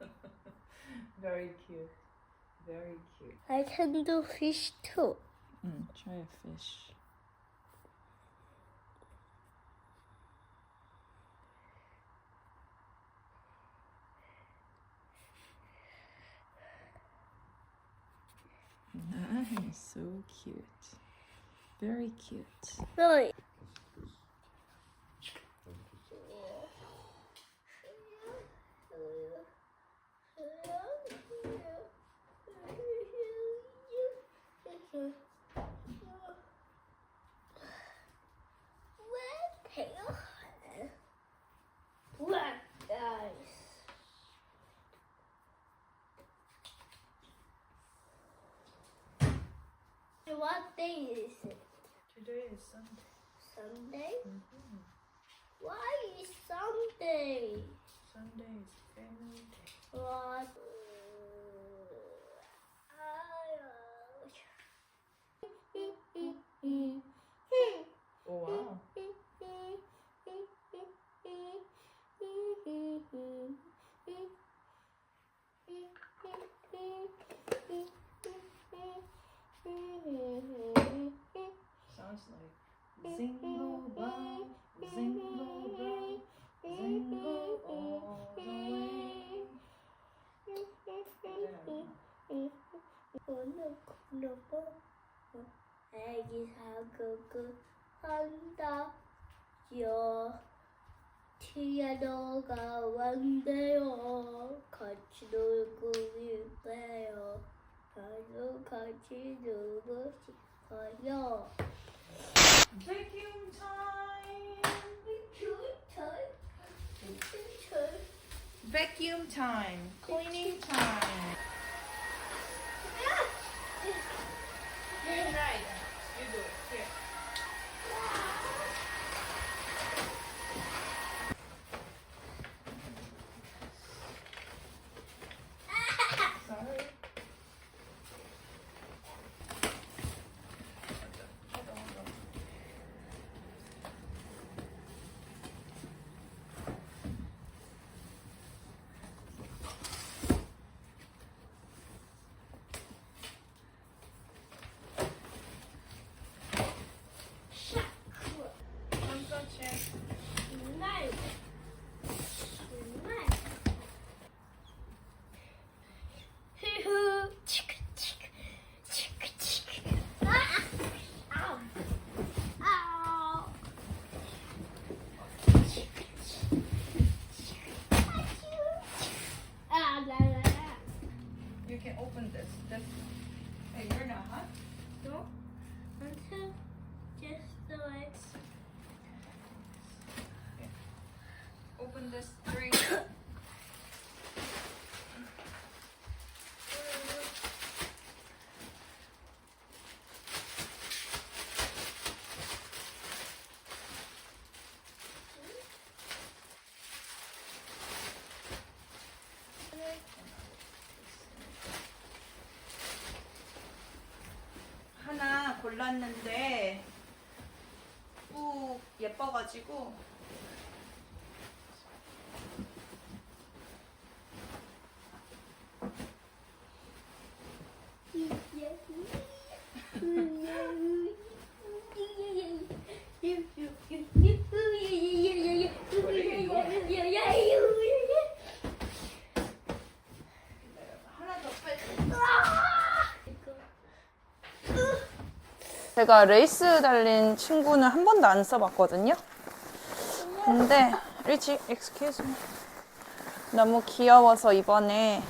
Very cute. Very cute. I can do fish too. Mm, try a fish. Nice, so cute. Very cute. Really? What day is it? Today is Sunday. Sunday? Mm-hmm. Why is Sunday? Sunday is family day. What? Sounds like Zingle bell, zingle bell, zingle all the way. 오늘 굴러보 애기 사극을 한다 요 티아노가 왔네요 같이 놀고 싶어요 나도 같이 놀고 싶어요 Vacuum time! Vacuum time! Cleaning time! Right. 골랐는데 꾹 예뻐가지고 하나 더 빨리. 제가 레이스 달린 친구는 한 번도 안 써봤거든요. 근데 일치, excuse me. 너무 귀여워서 이번에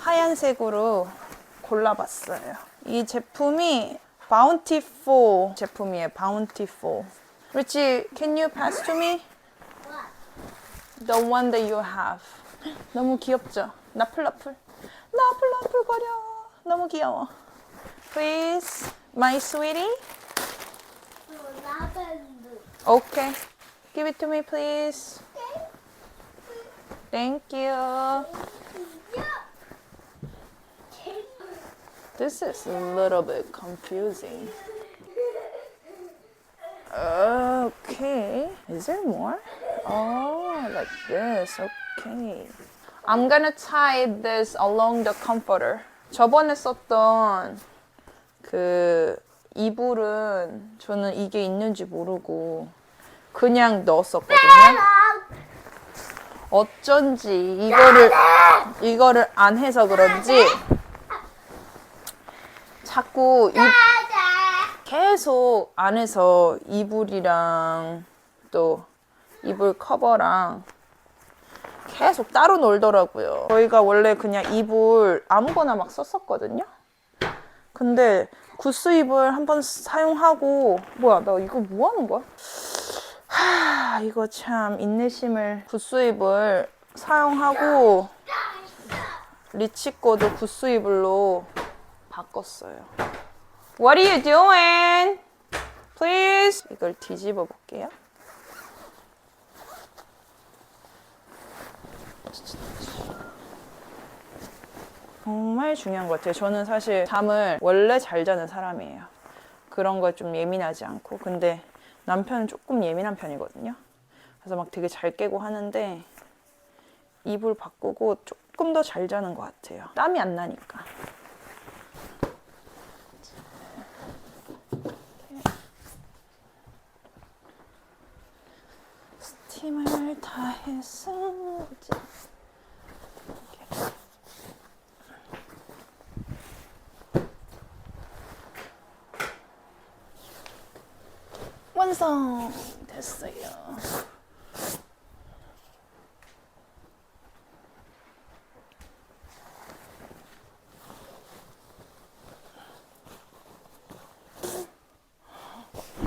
하얀색으로 골라봤어요. 이 제품이 바운티풀 제품이에요. 바운티풀. 리치, can you pass to me? The one that you have. 너무 귀엽죠? 나풀나풀. 나풀나풀 거려. 너무 귀여워. Please, my sweetie. Okay. Give it to me, please. Thank you. This is a little bit confusing. Okay. Is there more? Oh, like this. Okay. I'm gonna tie this along the comforter. 저번에 썼던 그 이불은 저는 이게 있는지 모르고 그냥 넣었었거든요. 어쩐지 이거를 이거를 안 해서 그런지 자꾸 이 계속 안에서 이불이랑 또 이불 커버랑 계속 따로 놀더라고요. 저희가 원래 그냥 이불 아무거나 막 썼었거든요. 근데 구스 이불 한번 사용하고 뭐야 나 이거 뭐 하는 거야? 하 이거 참 인내심을 구스 이불 사용하고 리치 거도 구스 이불로 바꿨어요. What are you doing? Please. 이걸 뒤집어 볼게요. 정말 중요한 것 같아요. 저는 사실 잠을 원래 잘 자는 사람이에요. 그런 거좀 예민하지 않고. 근데 남편은 조금 예민한 편이거든요. 그래서 막 되게 잘 깨고 하는데 이불 바꾸고 조금 더 잘 자는 것 같아요. 땀이 안 나니까. 스팀을 다 해서 이제 이렇게. 완성 됐어요.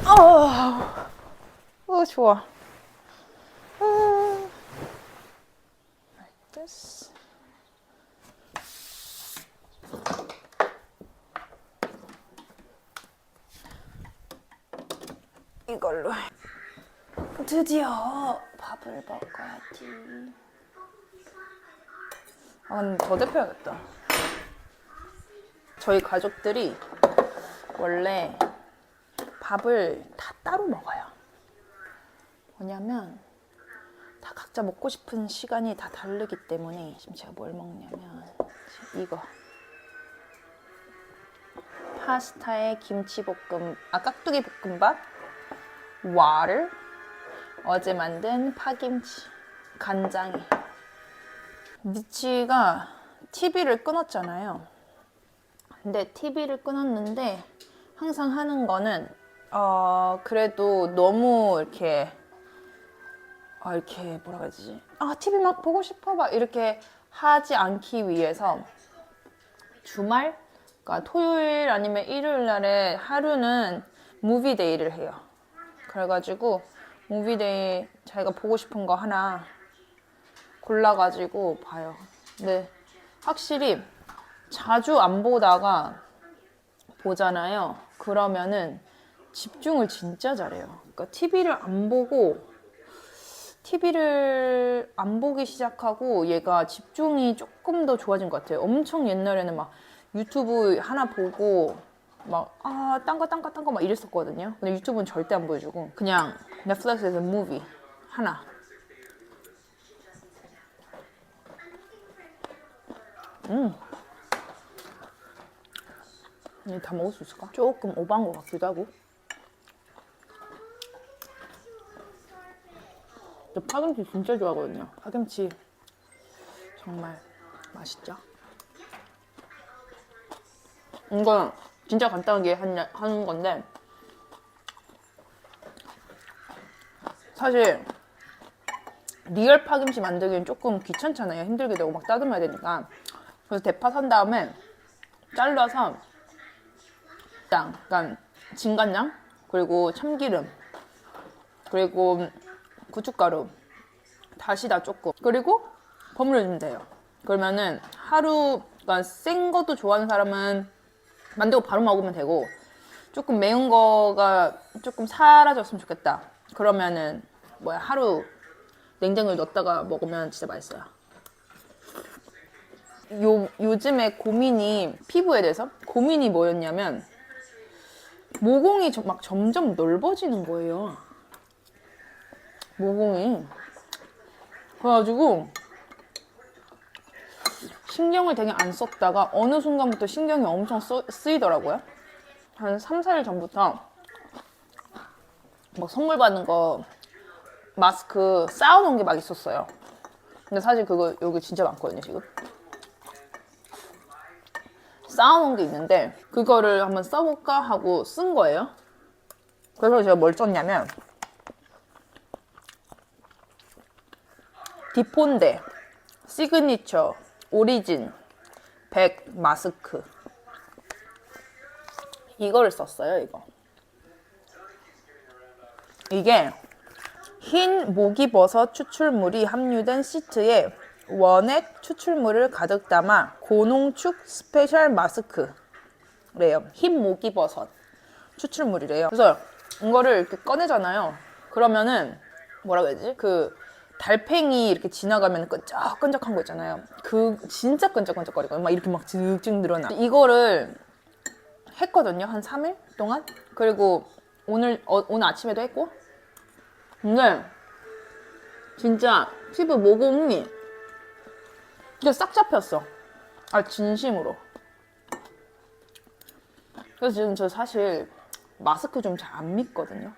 어, 어 좋아. this. 이걸로 드디어 밥을 먹어야지. 아, 근데 더 데펴야겠다. 저희 가족들이 원래 밥을 다 따로 먹어요. 뭐냐면 다 각자 먹고 싶은 시간이 다 다르기 때문에 지금 제가 뭘 먹냐면 이거 파스타에 김치볶음 아 깍두기 볶음밥 와를 어제 만든 파김치 간장에 미치가 TV를 끊었잖아요. 근데 TV를 끊었는데 항상 하는 거는 어 그래도 너무 이렇게 아 이렇게 뭐라 해야지 아 TV 막 보고 싶어 막 이렇게 하지 않기 위해서 주말 그러니까 토요일 아니면 일요일 날에 하루는 무비 데이를 해요. 그래가지고 무비데이 자기가 보고 싶은 거 하나 골라가지고 봐요. 근데 확실히 자주 안 보다가 보잖아요. 그러면은 집중을 진짜 잘해요. 그러니까 TV를 안 보고 TV를 안 보기 시작하고 얘가 집중이 조금 더 좋아진 것 같아요. 엄청 옛날에는 막 유튜브 하나 보고 막, 아, 딴 거, 딴 거, 딴 거 막 이랬었거든요. 근데 유튜브는 절대 안 보여주고, 그냥 넷플릭스에서 무비 하나. 음. 다 먹을 수 있을까? 조금 오버한 것 같기도 하고. 저 파김치 진짜 좋아하거든요. 파김치 정말 맛있죠? 이건 진짜 간단하게 한- 하는 건데 사실 리얼 파김치 만들기는 조금 귀찮잖아요. 힘들게 되고 막 따듬어야 되니까. 그래서 대파 산 다음에 잘라서 장, 그러니까 진간장 그리고 참기름 그리고 고춧가루 다시다 조금 그리고 버무려주면 돼요. 그러면은 하루 그러니까 센 것도 좋아하는 사람은 만들고 바로 먹으면 되고 조금 매운 거가 조금 사라졌으면 좋겠다. 그러면은 뭐야 하루 냉장고에 넣었다가 먹으면 진짜 맛있어요. 요 요즘에 고민이 피부에 대해서 고민이 뭐였냐면 모공이 저- 막 점점 넓어지는 거예요. 모공이 그래가지고 신경을 되게 안 썼다가 어느 순간부터 신경이 엄청 써- 쓰이더라고요. 한 3, 4일 전부터 막 선물 받는 거 마스크 쌓아놓은 게 막 있었어요. 근데 사실 그거 여기 진짜 많거든요, 지금. 쌓아놓은 게 있는데 그거를 한번 써볼까 하고 쓴 거예요. 그래서 제가 뭘 썼냐면 디폰데 시그니처 오리진 100 마스크. 이거를 썼어요 이거. 이게 흰 목이버섯 추출물이 함유된 시트에 원액 추출물을 가득 담아 고농축 스페셜 마스크래요. 흰 목이버섯 추출물이래요. 그래서 이거를 이렇게 꺼내잖아요. 그러면은 뭐라고 해야 되지? 그 달팽이 이렇게 지나가면 끈적끈적한 거 있잖아요. 그 진짜 끈적끈적거리거든요. 막 이렇게 막 즈증 늘어나. 이거를 했거든요. 한 3일 동안. 그리고 오늘 어, 오늘 아침에도 했고. 근데 진짜 피부 모공이 이게 싹 잡혔어. 아 진심으로. 그래서 지금 저 사실 마스크 좀 잘 안 믿거든요.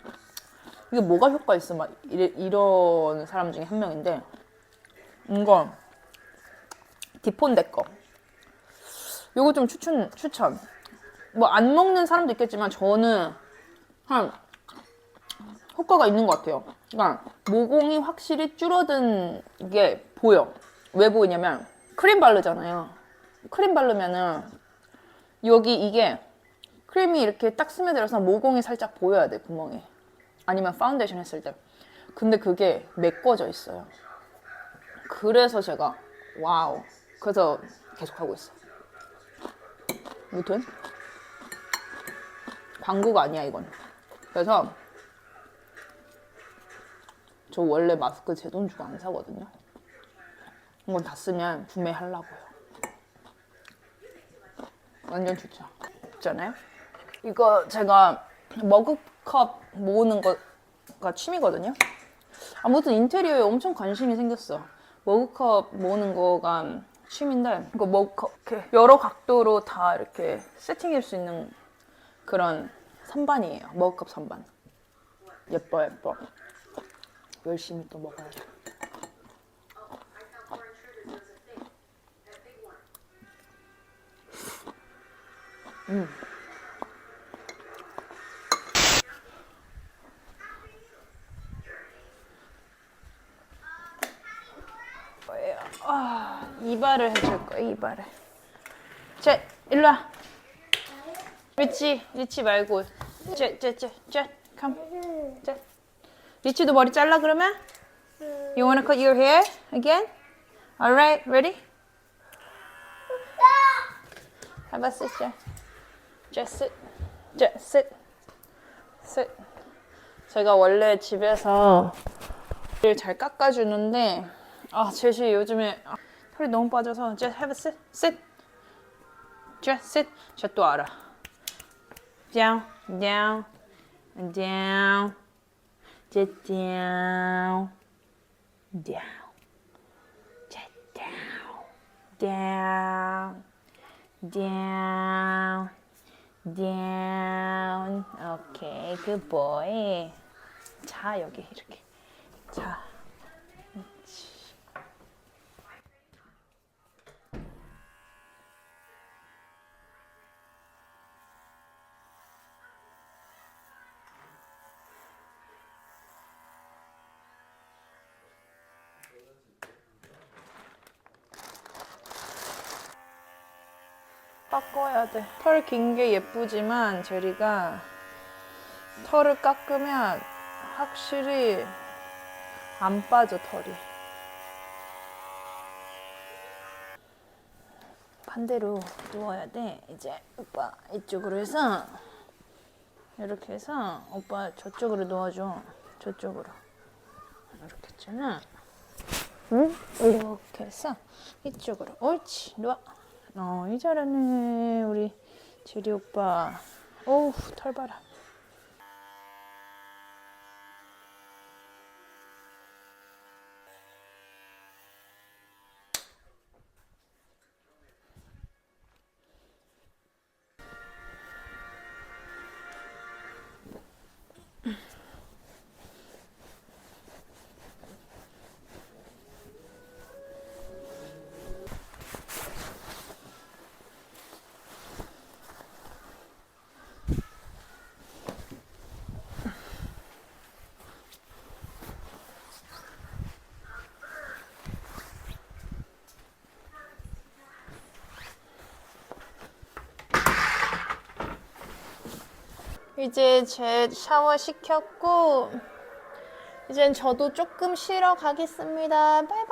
이게 뭐가 효과 있어? 막 이래, 이런 사람 중에 한 명인데 이거 디폰 데 거. 요거 좀 추천 추천. 뭐 안 먹는 사람도 있겠지만 저는 한 효과가 있는 것 같아요. 그러니까 모공이 확실히 줄어든 게 보여. 왜 보이냐면 크림 바르잖아요. 크림 바르면은 여기 이게 크림이 이렇게 딱 스며들어서 모공이 살짝 보여야 돼 구멍에 아니면 파운데이션 했을 때. 근데 그게 메꿔져 있어요. 그래서 제가 와우. 그래서 계속 하고 있어. 무튼 광고가 아니야 이건. 그래서 저 원래 마스크 제 돈 주고 안 사거든요. 이건 다 쓰면 구매하려고요. 완전 좋죠. 있잖아요. 이거 제가 머그 컵 모으는 거가 취미거든요. 아무튼 인테리어에 엄청 관심이 생겼어. 머그컵 모으는 거가 취미인데, 이거 머그컵 이렇게 여러 각도로 다 이렇게 세팅할 수 있는 그런 선반이에요. 머그컵 선반. 예뻐 예뻐. 열심히 또 먹어야 돼. 거예요. 아, 이발을 해줄 거예요, 이발을. 쟤, 일로 와. 리치, 리치 말고. 쟤, 쟤, 쟤, 쟤, come. 쟤. 리치도 머리 잘라, 그러면? You wanna cut your hair again? Alright, ready? Sit, 쟤? 쟤, sit. 쟤, sit. sit. 제가 원래 집에서 를잘 깎아주는데 아 제시 요즘에 아, 털이 너무 빠져서 just have a sit sit just sit 쟤또 알아 down down down just down down just down down down down 오케이 good boy 자 여기 이렇게 자 깎아야 돼. 털 긴 게 예쁘지만 제리가 털을 깎으면 확실히 안 빠져 털이. 반대로 누워야 돼. 이제 오빠 이쪽으로 해서 이렇게 해서 오빠 저쪽으로 누워줘. 저쪽으로. 이렇게 했잖아. 응? 이렇게 해서 이쪽으로. 옳지. 누워. 어, 이 잘하네. 우리 제리 오빠. 어우, 털 봐라. 이제 제 샤워 시켰고 이젠 저도 조금 쉬러 가겠습니다. 바이바이.